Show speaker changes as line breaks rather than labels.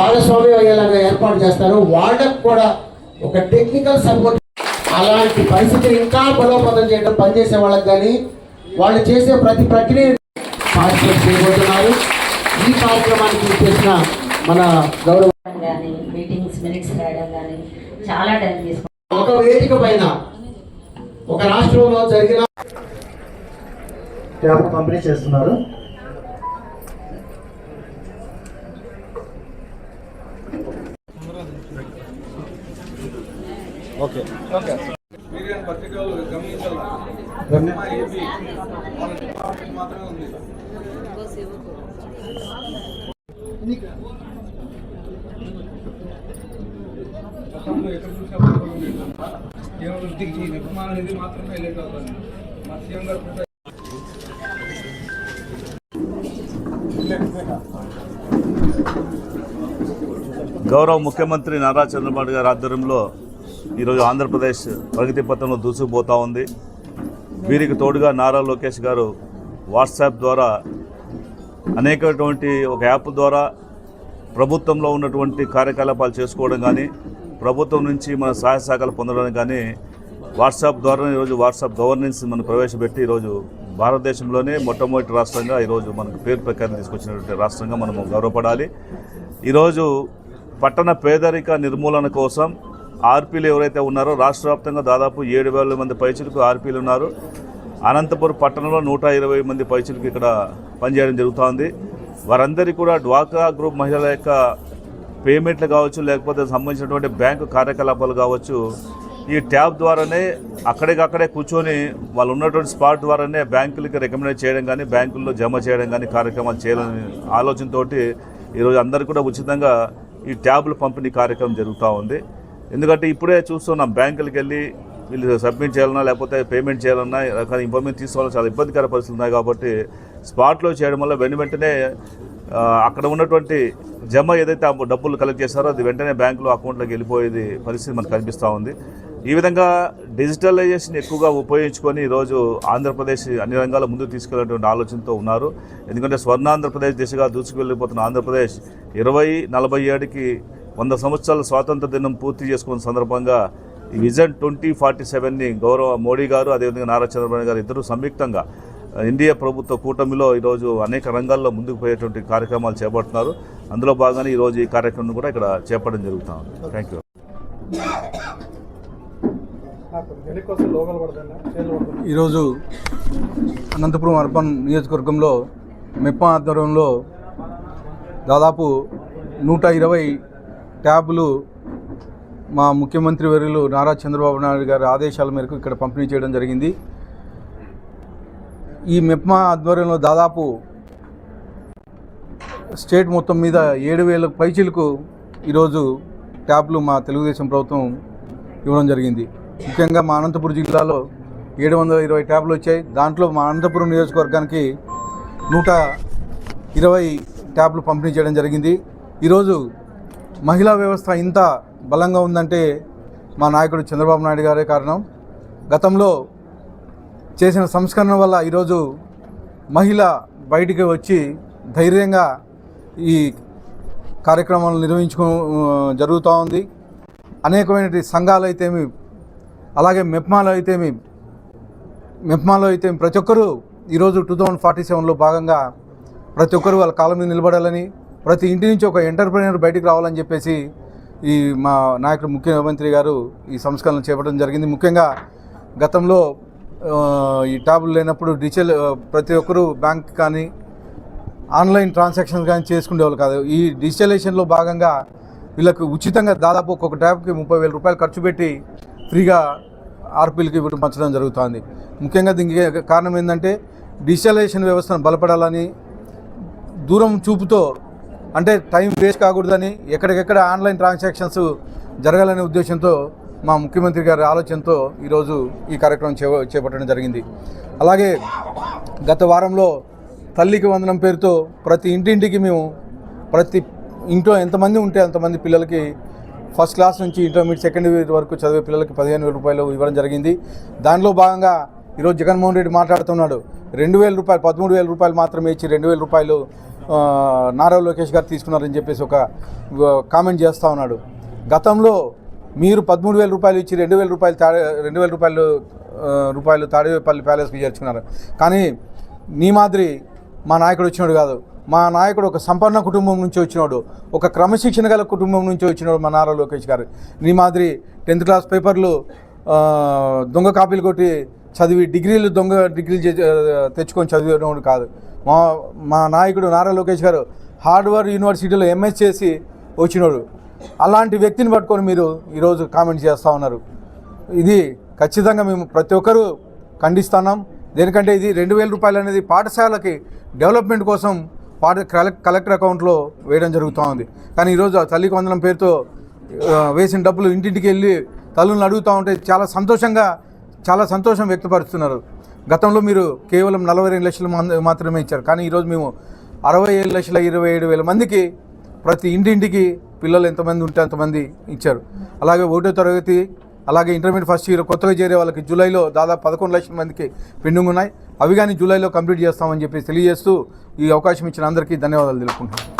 భాగస్వామ్యం అయ్యేలాగా ఏర్పాటు చేస్తారు. వాళ్ళకు కూడా ఒక టెక్నికల్ సపోర్ట్ అలాంటి పరిస్థితిని ఇంకా బలోపేతం చేయడం పనిచేసే వాళ్ళకి కానీ వాళ్ళు చేసే ప్రతి ప్రక్రియ పార్టిసిపేట్ చేయబోతున్నారు. ఈ కార్యక్రమానికి చేసిన మన గౌరవ
కానీ మీటింగ్స్ మినిట్స్ రాయడం కానీ చాలా టైం తీసుకుంటాం.
ఒక వేదిక పైన ఒక రాష్ట్రంలో జరిగిన
ట్యాబ్ పంపిణీ చేస్తున్నారు.
మీడియా పత్రికలు గమనించాలి? మా ఏపీ మన డిపార్ట్మెంట్ మాత్రమే ఉంది. గతంలో ఎక్కడ చూసినా పథకాలు ఉండేవి. కేవలం వృద్ధికి నిర్మాణ నిధి మాత్రమే వెళ్ళేది అవుతుంది. మా సీఎం గారు ప్రిపేర్
గౌరవ ముఖ్యమంత్రి నారా చంద్రబాబు గారి ఆధ్వర్యంలో ఈరోజు ఆంధ్రప్రదేశ్ ప్రగతి పథంలో దూసుకుపోతూ ఉంది. వీరికి తోడుగా నారా లోకేష్ గారు వాట్సాప్ ద్వారా అనేకటువంటి ఒక యాప్ ద్వారా ప్రభుత్వంలో ఉన్నటువంటి కార్యకలాపాలు చేసుకోవడం కానీ ప్రభుత్వం నుంచి మన సహాయ సహకారాలు పొందడం కానీ వాట్సాప్ ద్వారా ఈరోజు వాట్సాప్ గవర్నెన్స్ మనం ప్రవేశపెట్టి ఈరోజు భారతదేశంలోనే మొట్టమొదటి రాష్ట్రంగా ఈరోజు మనకు పేరు ప్రకారం తీసుకొచ్చినటువంటి రాష్ట్రంగా మనము గౌరవపడాలి. ఈరోజు పట్టణ పేదరిక నిర్మూలన కోసం ఆర్పీలు ఎవరైతే ఉన్నారో రాష్ట్ర వ్యాప్తంగా దాదాపు ఏడు వేల మంది పైచులకు ఆర్పీలు ఉన్నారు. అనంతపురం పట్టణంలో నూట ఇరవై మంది పైచులకు ఇక్కడ పనిచేయడం జరుగుతోంది. వారందరికీ కూడా డ్వాక్రా గ్రూప్ మహిళల యొక్క పేమెంట్లు కావచ్చు లేకపోతే సంబంధించినటువంటి బ్యాంకు కార్యకలాపాలు కావచ్చు ఈ ట్యాబ్ ద్వారానే అక్కడికక్కడే కూర్చొని వాళ్ళు ఉన్నటువంటి స్పాట్ ద్వారానే బ్యాంకులకి రికమెండ్ చేయడం కానీ బ్యాంకుల్లో జమ చేయడం కానీ కార్యక్రమాలు చేయాలని ఆలోచనతోటి ఈరోజు అందరికీ కూడా ఉచితంగా ఈ ట్యాబ్లు పంపిణీ కార్యక్రమం జరుగుతూ ఉంది ఎందుకంటే ఇప్పుడే చూస్తున్నాం బ్యాంకులకు వెళ్ళి వీళ్ళు సబ్మిట్ చేయాలన్నా లేకపోతే పేమెంట్ చేయాలన్నా రకాల ఇన్ఫర్మేషన్ తీసుకోవాలని చాలా ఇబ్బందికర పరిస్థితులు ఉన్నాయి కాబట్టి స్పాట్లో చేయడం వల్ల వెను వెంటనే అక్కడ ఉన్నటువంటి జమ ఏదైతే ఆ డబ్బులు కలెక్ట్ చేస్తారో అది వెంటనే బ్యాంకులో అకౌంట్లోకి వెళ్ళిపోయేది పరిస్థితి మనకు కనిపిస్తూ ఉంది. ఈ విధంగా డిజిటలైజేషన్ ఎక్కువగా ఉపయోగించుకొని ఈరోజు ఆంధ్రప్రదేశ్ అన్ని రంగాల ముందుకు తీసుకెళ్ళేటువంటి ఆలోచనతో ఉన్నారు. ఎందుకంటే స్వర్ణాంధ్రప్రదేశ్ దిశగా దూసుకువెళ్ళిపోతున్న ఆంధ్రప్రదేశ్ ఇరవై నలభై ఏడుకి వంద సంవత్సరాల స్వాతంత్ర దినం పూర్తి చేసుకున్న సందర్భంగా ఈ విజన్ ట్వంటీ ఫార్టీ సెవెన్ని గౌరవ మోడీ గారు అదేవిధంగా నారా చంద్రబాబు గారు ఇద్దరు సంయుక్తంగా ఇండియా ప్రభుత్వ కూటమిలో ఈరోజు అనేక రంగాల్లో ముందుకు పోయేటువంటి కార్యక్రమాలు చేపడుతున్నారు. అందులో భాగంగానే ఈరోజు ఈ కార్యక్రమం కూడా ఇక్కడ చేపట్టడం జరుగుతా ఉంది. థ్యాంక్ యూ
ఈరోజు అనంతపురం అర్బన్ నియోజకవర్గంలో మెప్ప ఆధ్వర్యంలో దాదాపు నూట ఇరవై ట్యాబ్లు మా ముఖ్యమంత్రి వర్యులు నారా చంద్రబాబు నాయుడు గారి ఆదేశాల మేరకు ఇక్కడ పంపిణీ చేయడం జరిగింది. ఈ మెప్మా ఆధ్వర్యంలో దాదాపు స్టేట్ మొత్తం మీద ఏడు వేల పైచీలకు ఈరోజు ట్యాబ్లు మా తెలుగుదేశం ప్రభుత్వం ఇవ్వడం జరిగింది. ముఖ్యంగా మా అనంతపురం జిల్లాలో ఏడు వందల ఇరవై ట్యాబ్లు వచ్చాయి. దాంట్లో మా అనంతపురం నియోజకవర్గానికి నూట ఇరవై ట్యాబ్లు పంపిణీ చేయడం జరిగింది. ఈరోజు మహిళా వ్యవస్థ ఇంత బలంగా ఉందంటే మా నాయకుడు చంద్రబాబు నాయుడు గారే కారణం. గతంలో చేసిన సంస్కరణ వల్ల ఈరోజు మహిళ బయటికి వచ్చి ధైర్యంగా ఈ కార్యక్రమాలు నిర్వహించుకో జరుగుతూ ఉంది. అనేకమైన సంఘాలు అయితేమి అలాగే మెప్మాలో అయితేమి మెప్మాలో అయితే ప్రతి ఒక్కరూ ఈరోజు టూ థౌజండ్ ఫార్టీ సెవెన్లో భాగంగా ప్రతి ఒక్కరు వాళ్ళ కాలం మీద నిలబడాలని ప్రతి ఇంటి నుంచి ఒక ఎంటర్ప్రీనర్ బయటకు రావాలని చెప్పేసి ఈ మా నాయకుడు ముఖ్యమంత్రి గారు ఈ సంస్కరణలు చేపట్టడం జరిగింది. ముఖ్యంగా గతంలో ఈ ట్యాబులు లేనప్పుడు డిజిటల్ ప్రతి ఒక్కరూ బ్యాంక్ కానీ ఆన్లైన్ ట్రాన్సాక్షన్స్ కానీ చేసుకునేవాళ్ళు కాదు. ఈ డిజిటలైజేషన్లో భాగంగా వీళ్ళకు ఉచితంగా దాదాపు ఒక్కొక్క ట్యాబ్కి ముప్పై వేల రూపాయలు ఖర్చు పెట్టి ఫ్రీగా ఆర్పీలకి ఇవ్వడం పంచడం జరుగుతుంది. ముఖ్యంగా దీనికి కారణం ఏంటంటే డిజిటలైజేషన్ వ్యవస్థను బలపడాలని దూరం చూపుతో అంటే టైం వేస్ట్ కాకూడదని ఎక్కడికెక్కడ ఆన్లైన్ ట్రాన్సాక్షన్స్ జరగాలనే ఉద్దేశంతో మా ముఖ్యమంత్రి గారి ఆలోచనతో ఈరోజు ఈ కార్యక్రమం చే చేపట్టడం జరిగింది. అలాగే గత వారంలో తల్లికి వందనం పేరుతో ప్రతి ఇంటింటికి మేము ప్రతి ఇంట్లో ఎంతమంది ఉంటే అంతమంది పిల్లలకి ఫస్ట్ క్లాస్ నుంచి ఇంటర్మీడియట్ సెకండ్ ఇయర్ వరకు చదివే పిల్లలకి పదిహేను వేల రూపాయలు ఇవ్వడం జరిగింది. దానిలో భాగంగా ఈరోజు జగన్మోహన్ రెడ్డి మాట్లాడుతున్నాడు. రెండు వేల రూపాయలు పదమూడు వేల రూపాయలు మాత్రమే ఇచ్చి రెండు వేల రూపాయలు నారా లోకేష్ గారు తీసుకున్నారని చెప్పేసి ఒక కామెంట్ చేస్తూ ఉన్నాడు. గతంలో మీరు పదమూడు వేల రూపాయలు ఇచ్చి రెండు వేల రూపాయలు తాడే రెండు వేల రూపాయలు రూపాయలు తాడేపల్లి ప్యాలెస్కి చేర్చుకున్నారు. కానీ నీ మాదిరి మా నాయకుడు వచ్చినాడు కాదు. మా నాయకుడు ఒక సంపన్న కుటుంబం నుంచి వచ్చినాడు ఒక క్రమశిక్షణ గల కుటుంబం నుంచి వచ్చినాడు మా నారా లోకేష్ గారు. నీ మాదిరి టెన్త్ క్లాస్ పేపర్లు దొంగ కాపీలు కొట్టి చదివి డిగ్రీలు దొంగ డిగ్రీలు తెచ్చుకొని చదివేవాడు కాదు. మా మా నాయకుడు నారా లోకేష్ గారు హార్డ్వేర్ యూనివర్సిటీలో ఎంఎస్ చేసి వచ్చినాడు. అలాంటి వ్యక్తిని పట్టుకొని మీరు ఈరోజు కామెంట్ చేస్తూ ఉన్నారు. ఇది ఖచ్చితంగా మేము ప్రతి ఒక్కరూ ఖండిస్తున్నాం. దేనికంటే ఇది రెండు వేల రూపాయలు అనేది పాఠశాలకి డెవలప్మెంట్ కోసం పాఠ కలెక్టర్ అకౌంట్లో వేయడం జరుగుతూ ఉంది. కానీ ఈరోజు ఆ తల్లికి వందనం పేరుతో వేసిన డబ్బులు ఇంటింటికి వెళ్ళి తల్లులను అడుగుతూ ఉంటే చాలా సంతోషంగా చాలా సంతోషం వ్యక్తపరుస్తున్నారు. గతంలో మీరు కేవలం నలభై రెండు లక్షలు మాత్రమే ఇచ్చారు. కానీ ఈరోజు మేము అరవై ఏడు లక్షల ఇరవై ఏడు వేల మందికి ప్రతి ఇంటింటికి పిల్లలు ఎంతమంది ఉంటే అంతమంది ఇచ్చారు. అలాగే ఒకటో తరగతి అలాగే ఇంటర్మీడియట్ ఫస్ట్ ఇయర్ కొత్తగా చేరే వాళ్ళకి జూలైలో దాదాపు పదకొండు లక్షల మందికి పెండింగ్ ఉన్నాయి. అవి కానీ జూలైలో కంప్లీట్ చేస్తామని చెప్పి తెలియజేస్తూ ఈ అవకాశం ఇచ్చిన అందరికీ ధన్యవాదాలు తెలుపుకుంటున్నాను